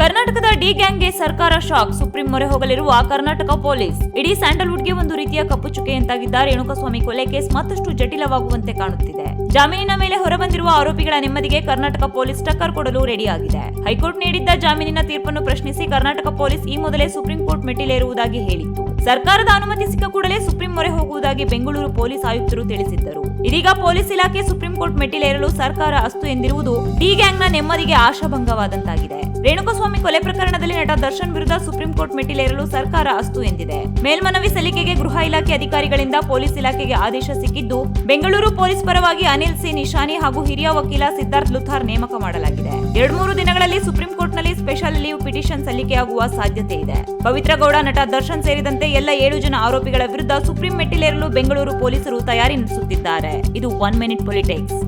ಕರ್ನಾಟಕದ ಡಿ ಗ್ಯಾಂಗ್ಗೆ ಸರ್ಕಾರ shock. Supreme ಮೊರೆ ಹೋಗಲಿರುವ ಕರ್ನಾಟಕ ಪೊಲೀಸ್. ಇಡೀ ಸ್ಯಾಂಡಲ್ವುಡ್ಗೆ ಒಂದು ರೀತಿಯ ಕಪ್ಪು ಚುಕ್ಕೆಯಂತಾಗಿದ್ದ ರೇಣುಕಸ್ವಾಮಿ ಕೊಲೆ ಕೇಸ್ ಮತ್ತಷ್ಟು ಜಟಿಲವಾಗುವಂತೆ ಕಾಣುತ್ತಿದೆ. ಜಾಮೀನಿನ ಮೇಲೆ ಹೊರಬಂದಿರುವ ಆರೋಪಿಗಳ ನೆಮ್ಮದಿಗೆ ಕರ್ನಾಟಕ ಪೊಲೀಸ್ ಟಕ್ಕರ್ ಕೊಡಲು ರೆಡಿಯಾಗಿದೆ. ಹೈಕೋರ್ಟ್ ನೀಡಿದ್ದ ಜಾಮೀನಿನ ತೀರ್ಪನ್ನು ಪ್ರಶ್ನಿಸಿ ಕರ್ನಾಟಕ ಪೊಲೀಸ್ ಈ ಮೊದಲೇ ಸುಪ್ರೀಂ ಕೋರ್ಟ್ ಮೆಟ್ಟಿಲೇರುವುದಾಗಿ ಹೇಳಿತ್ತು. ಸರ್ಕಾರದ ಅನುಮತಿ ಸಿಕ್ಕ ಕೂಡಲೇ ಸುಪ್ರೀಂ ಮೊರೆ ಹೋಗುವುದಾಗಿ ಬೆಂಗಳೂರು ಪೊಲೀಸ್ ಆಯುಕ್ತರು ತಿಳಿಸಿದ್ದರು. ಇದೀಗ ಪೊಲೀಸ್ ಇಲಾಖೆ ಸುಪ್ರೀಂ ಕೋರ್ಟ್ ಮೆಟ್ಟಿಲೇರಲು ಸರ್ಕಾರ ಅಸ್ತು ಎಂದಿರುವುದು ಡಿ ಗ್ಯಾಂಗ್ನ ನೆಮ್ಮದಿಗೆ ಆಶಾಭಂಗವಾದಂತಾಗಿದೆ. ರೇಣುಕಸ್ವಾಮಿ ಕೊಲೆ ಪ್ರಕರಣದಲ್ಲಿ ನಟ ದರ್ಶನ್ ವಿರುದ್ಧ ಸುಪ್ರೀಂ ಕೋರ್ಟ್ ಮೆಟ್ಟಿಲೇರಲು ಸರ್ಕಾರ ಅಸ್ತು ಎಂದಿದೆ. ಮೇಲ್ಮನವಿ ಸಲ್ಲಿಕೆಗೆ ಗೃಹ ಇಲಾಖೆ ಅಧಿಕಾರಿಗಳಿಂದ ಪೊಲೀಸ್ ಇಲಾಖೆಗೆ ಆದೇಶ ಸಿಕ್ಕಿದ್ದು, ಬೆಂಗಳೂರು ಪೊಲೀಸ್ ಪರವಾಗಿ ಅನಿಲ್ ಸಿ ನಿಶಾನಿ ಹಾಗೂ ಹಿರಿಯ ವಕೀಲ ಸಿದ್ಧಾರ್ಥ್ ಲುಥಾರ್ ನೇಮಕ ಮಾಡಲಾಗಿದೆ. ಎರಡ್ ಮೂರು ದಿನಗಳಲ್ಲಿ ಸುಪ್ರೀಂ ಕೋರ್ಟ್ನಲ್ಲಿ ಸ್ಪೆಷಲ್ ಲೀವ್ ಪಿಟಿಷನ್ ಸಲ್ಲಿಕೆಯಾಗುವ ಸಾಧ್ಯತೆ ಇದೆ. ಪವಿತ್ರ ಗೌಡ, ನಟ ದರ್ಶನ್ ಸೇರಿದಂತೆ ಎಲ್ಲ ಏಳು ಜನ ಆರೋಪಿಗಳ ವಿರುದ್ಧ ಸುಪ್ರೀಂ ಮೆಟ್ಟಿಲೇರಲು ಬೆಂಗಳೂರು ಪೊಲೀಸರು ತಯಾರಿ ನಡೆಸುತ್ತಿದ್ದಾರೆ. ಇದು ಒನ್ ಮಿನಿಟ್ ಪೊಲಿಟಿಕ್ಸ್.